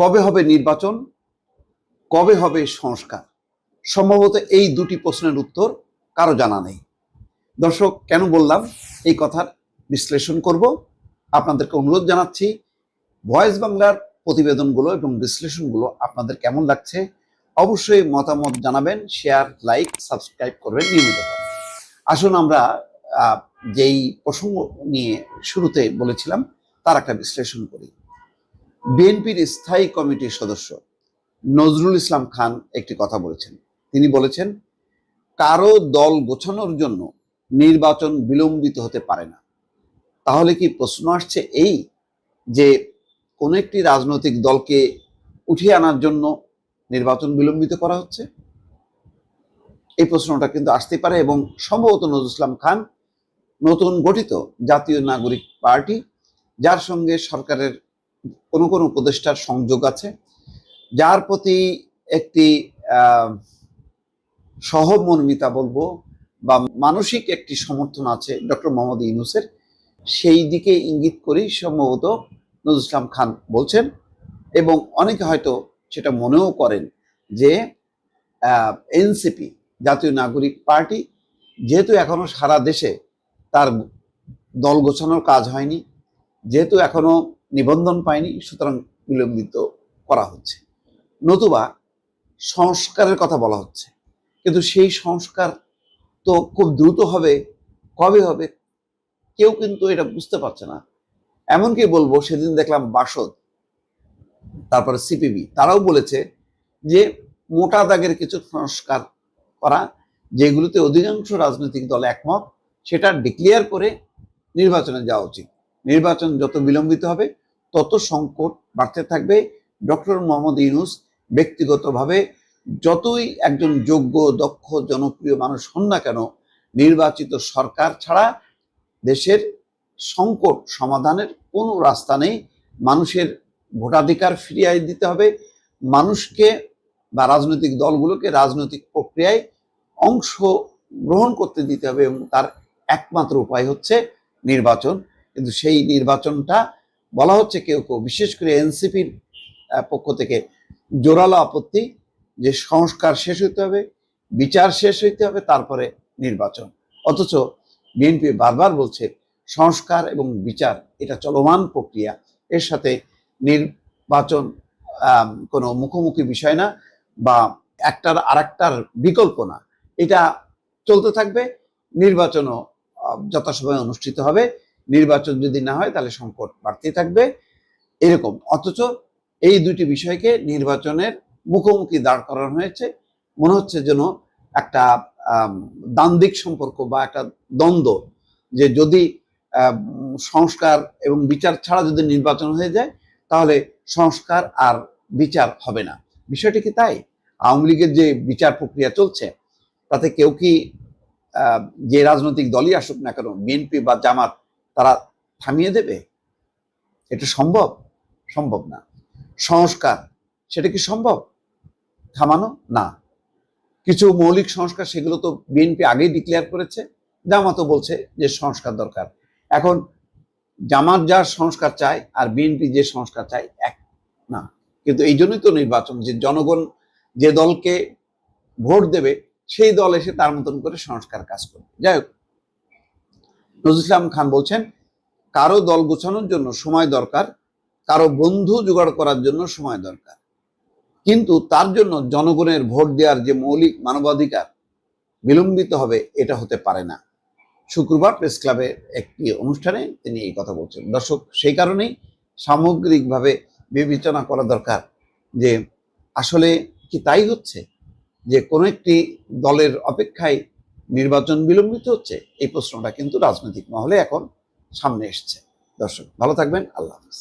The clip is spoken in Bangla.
কবে হবে নির্বাচন? কবে হবে সংস্কার? সম্ভবত এই দুটি প্রশ্নের উত্তর কারও জানা নেই। দর্শক, কেন বললাম? এই কথার বিশ্লেষণ করব। আপনাদেরকে অনুরোধ জানাচ্ছি, ভয়েস বাংলার প্রতিবেদনগুলো এবং বিশ্লেষণগুলো আপনাদের কেমন লাগছে অবশ্যই মতামত জানাবেন শেয়ার লাইক সাবস্ক্রাইব করবেন নিয়মিত আসুন আমরা যেই প্রসঙ্গ নিয়ে শুরুতে বলেছিলাম, তার একটা বিশ্লেষণ করি। বিএনপির স্থায়ী কমিটির সদস্য নজরুল ইসলাম খান একটি কথা বলেছেন। তিনি বলেছেন, কারও দল গোছানোর জন্য নির্বাচন বিলম্বিত হতে পারে না। তাহলে কি প্রশ্ন আসছে এই যে কোন একটি রাজনৈতিক দলকে উঠিয়ে আনার জন্য নির্বাচন বিলম্বিত করা হচ্ছে? এই প্রশ্নটা কিন্তু আসতে পারে এবং সম্ভবত নজরুল ইসলাম খান নতুন গঠিত জাতীয় নাগরিক পার্টি, যার সঙ্গে সরকারের কোনো কোনো উপদেষ্টার সংযোগ আছে, যার প্রতি একটি সহমর্মিতা বলব বা মানসিক একটি সমর্থন আছে ডক্টর মোহাম্মদ ইউনুসের, সেই দিকে ইঙ্গিত করেই সম্ভবত নজরুল ইসলাম খান বলছেন এবং অনেকে হয়তো সেটা মনেও করেন যে এনসিপি, জাতীয় নাগরিক পার্টি যেহেতু এখনও সারা দেশে তার দল গোছানোর কাজ হয়নি, যেহেতু এখনও নিবন্ধন পায়নি, সুতরাং বিলম্বিত করা হচ্ছে। নতুবা সংস্কারের কথা বলা হচ্ছে। কিন্তু সেই সংস্কার তো খুব দ্রুত হবে, কবে হবে, কেউ কিন্তু এটা বুঝতে পারছে না। এমনকি বলব, সেদিন দেখলাম বাসদ, তারপরে সিপিবি, তারাও বলেছে যে মোটা দাগের কিছু সংস্কার করা, যেগুলোতে অধিকাংশ রাজনৈতিক দল একমত, সেটা ডিক্লেয়ার করে নির্বাচনে যাওয়া উচিত। নির্বাচন যত বিলম্বিত হবে তত সংকট বাড়তে থাকবে। ডক্টর মোহাম্মদ ইউনুস ব্যক্তিগতভাবে যতই একজন যোগ্য, দক্ষ, জনপ্রিয় মানুষ হন না কেন, নির্বাচিত সরকার ছাড়া দেশের সংকট সমাধানের কোনো রাস্তা নেই। মানুষের ভোটাধিকার ফিরিয়ে দিতে হবে। মানুষকে বা রাজনৈতিক দলগুলোকে রাজনৈতিক প্রক্রিয়ায় অংশ গ্রহণ করতে দিতে হবে এবং তার একমাত্র উপায় হচ্ছে নির্বাচন। কিন্তু সেই নির্বাচনটা বলা হচ্ছে কেউ কেউ, বিশেষ করে এনসিপির পক্ষ থেকে জোরালো আপত্তি যে সংস্কার শেষ হইতে হবে, বিচার শেষ হইতে হবে, তারপরে নির্বাচন। অথচ বিএনপি বারবার বলছে সংস্কার এবং বিচার, এটা চলমান প্রক্রিয়া। এর সাথে নির্বাচন কোনো মুখোমুখি বিষয় না বা একটার আরেকটার বিকল্প না। এটা চলতে থাকবে, নির্বাচনও যথাসময়ে অনুষ্ঠিত হবে। নির্বাচন যদি না হয়, তাহলে সংকট বাড়তে থাকবে। এরকম। অথচ এই দুটি বিষয়কে নির্বাচনের মুখোমুখি দাঁড় করানো হয়েছে। মনে হচ্ছে যেন একটা দ্বান্দ্বিক সম্পর্ক বা একটা দ্বন্দ্ব যে যদি সংস্কার এবং বিচার ছাড়া যদি নির্বাচন হয়ে যায়, তাহলে সংস্কার আর বিচার হবে না। বিষয়টি কি তাই? আওয়ামী লীগের যে বিচার প্রক্রিয়া চলছে, তাতে কেউ কি যে রাজনৈতিক দলই আসুক না কেন, বিএনপি বা জামাত তারা থামিয়ে দেবে? এটা সম্ভব? সম্ভব না। সংস্কার, সেটা কি সম্ভব? থামানো? না। কিছু মৌলিক সংস্কার সেগুলো তো বিএনপি আগেই ডিক্লেয়ার করেছে। জামাতও বলছে যে সংস্কার দরকার। এখন জামাত যার সংস্কার চায় আর বিএনপি যে সংস্কার চায়, এক না। কিন্তু এই জন্যই তো নির্বাচন, যে জনগণ যে দলকে ভোট দেবে, সেই দল এসে তার মতন করে সংস্কার কাজ করবে। যাই হোক নজরুল ইসলাম খান বলছেন, কারও দল গোছানোর জন্য সময় দরকার, কারও বন্ধু জোগাড় করার জন্য সময় দরকার। কিন্তু তার জন্য জনগণের ভোট দেওয়ার যে মৌলিক মানবাধিকার বিলম্বিত হবে, এটা হতে পারে না। শুক্রবার প্রেস ক্লাবের একটি অনুষ্ঠানে তিনি এই কথা বলছেন। দর্শক, সেই কারণেই সামগ্রিকভাবে বিবেচনা করা দরকার যে আসলে কি তাই হচ্ছে? যে কোনো একটি দলের অপেক্ষায় নির্বাচন বিলম্বিত হচ্ছে, এই প্রশ্নটা কিন্তু রাজনৈতিক মহলে এখন সামনে এসছে। দর্শক, ভালো থাকবেন, আল্লাহ হাফিজ।